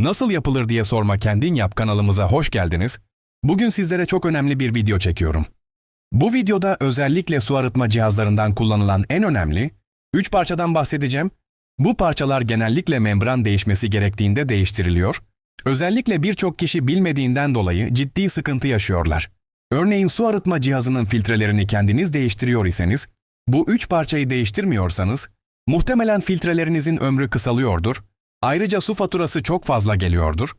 Nasıl yapılır diye sorma kendin yap kanalımıza hoş geldiniz. Bugün sizlere çok önemli bir video çekiyorum. Bu videoda özellikle su arıtma cihazlarından kullanılan en önemli 3 parçadan bahsedeceğim. Bu parçalar genellikle membran değişmesi gerektiğinde değiştiriliyor. Özellikle birçok kişi bilmediğinden dolayı ciddi sıkıntı yaşıyorlar. Örneğin su arıtma cihazının filtrelerini kendiniz değiştiriyor iseniz, bu üç parçayı değiştirmiyorsanız, muhtemelen filtrelerinizin ömrü kısalıyordur. Ayrıca su faturası çok fazla geliyordur.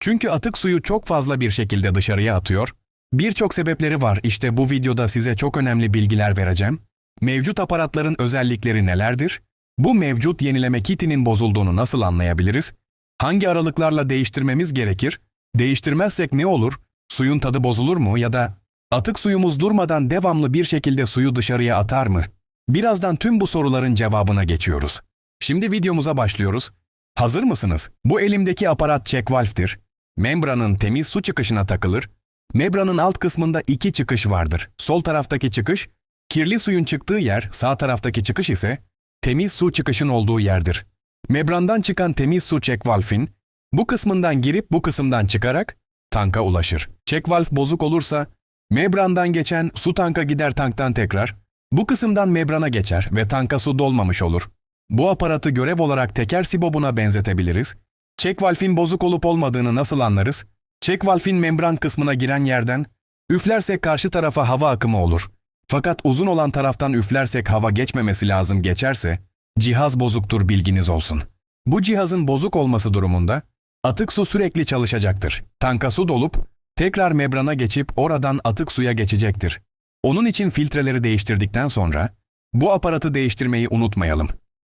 Çünkü atık suyu çok fazla bir şekilde dışarıya atıyor. Birçok sebepleri var. İşte bu videoda size çok önemli bilgiler vereceğim. Mevcut aparatların özellikleri nelerdir? Bu mevcut yenileme kitinin bozulduğunu nasıl anlayabiliriz? Hangi aralıklarla değiştirmemiz gerekir? Değiştirmezsek ne olur? Suyun tadı bozulur mu ya da atık suyumuz durmadan devamlı bir şekilde suyu dışarıya atar mı? Birazdan tüm bu soruların cevabına geçiyoruz. Şimdi videomuza başlıyoruz. Hazır mısınız? Bu elimdeki aparat check valve'tir. Membranın temiz su çıkışına takılır. Membranın alt kısmında iki çıkış vardır. Sol taraftaki çıkış, kirli suyun çıktığı yer, sağ taraftaki çıkış ise temiz su çıkışın olduğu yerdir. Membrandan çıkan temiz su check valve'in bu kısmından girip bu kısımdan çıkarak tanka ulaşır. Check valve bozuk olursa membrandan geçen su tanka gider tanktan tekrar. Bu kısımdan membrana geçer ve tanka su dolmamış olur. Bu aparatı görev olarak teker sibobuna benzetebiliriz. Check valve'in bozuk olup olmadığını nasıl anlarız? Check valve'in membran kısmına giren yerden üflersek karşı tarafa hava akımı olur. Fakat uzun olan taraftan üflersek hava geçmemesi lazım geçerse cihaz bozuktur bilginiz olsun. Bu cihazın bozuk olması durumunda atık su sürekli çalışacaktır. Tanka su dolup tekrar membrana geçip oradan atık suya geçecektir. Onun için filtreleri değiştirdikten sonra bu aparatı değiştirmeyi unutmayalım.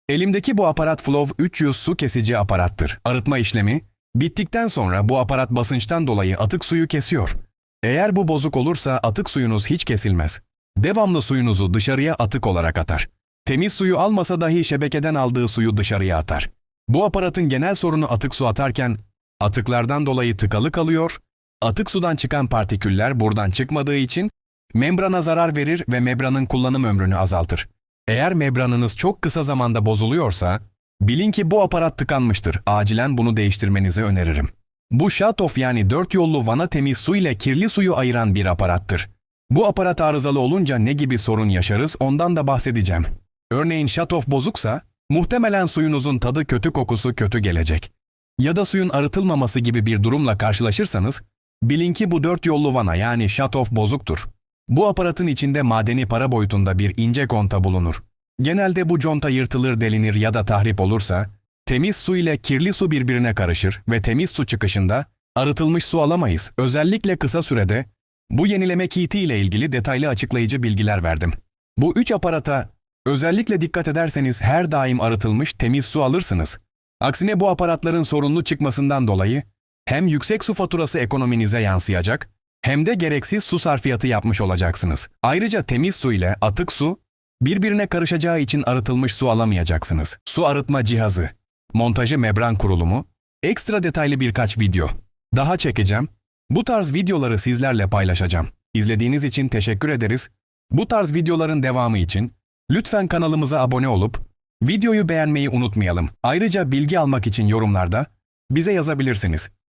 Elimdeki bu aparat Flow 300 su kesici aparattır. Arıtma işlemi bittikten sonra bu aparat basınçtan dolayı atık suyu kesiyor. Eğer bu bozuk olursa atık suyunuz hiç kesilmez. Devamlı suyunuzu dışarıya atık olarak atar. Temiz suyu almasa dahi şebekeden aldığı suyu dışarıya atar. Bu aparatın genel sorunu atık su atarken atıklardan dolayı tıkalı kalıyor, atık sudan çıkan partiküller buradan çıkmadığı için membrana zarar verir ve membranın kullanım ömrünü azaltır. Eğer membranınız çok kısa zamanda bozuluyorsa, bilin ki bu aparat tıkanmıştır. Acilen bunu değiştirmenizi öneririm. Bu shut-off yani dört yollu vana temiz su ile kirli suyu ayıran bir aparattır. Bu aparat arızalı olunca ne gibi sorun yaşarız ondan da bahsedeceğim. Örneğin shut-off bozuksa, muhtemelen suyunuzun tadı kötü kokusu kötü gelecek. Ya da suyun arıtılmaması gibi bir durumla karşılaşırsanız, bilin ki bu dört yollu vana yani shut-off bozuktur. Bu aparatın içinde madeni para boyutunda bir ince konta bulunur. Genelde bu conta yırtılır, delinir ya da tahrip olursa, temiz su ile kirli su birbirine karışır ve temiz su çıkışında arıtılmış su alamayız. Özellikle kısa sürede bu yenileme kiti ile ilgili detaylı açıklayıcı bilgiler verdim. Bu üç aparata özellikle dikkat ederseniz her daim arıtılmış temiz su alırsınız. Aksine bu aparatların sorunlu çıkmasından dolayı hem yüksek su faturası ekonominize yansıyacak hem de gereksiz su sarfiyatı yapmış olacaksınız. Ayrıca temiz su ile atık su birbirine karışacağı için arıtılmış su alamayacaksınız. Su arıtma cihazı, montajı membran kurulumu, ekstra detaylı birkaç video. Daha çekeceğim. Bu tarz videoları sizlerle paylaşacağım. İzlediğiniz için teşekkür ederiz. Bu tarz videoların devamı için lütfen kanalımıza abone olup videoyu beğenmeyi unutmayalım. Ayrıca bilgi almak için yorumlarda bize yazabilirsiniz.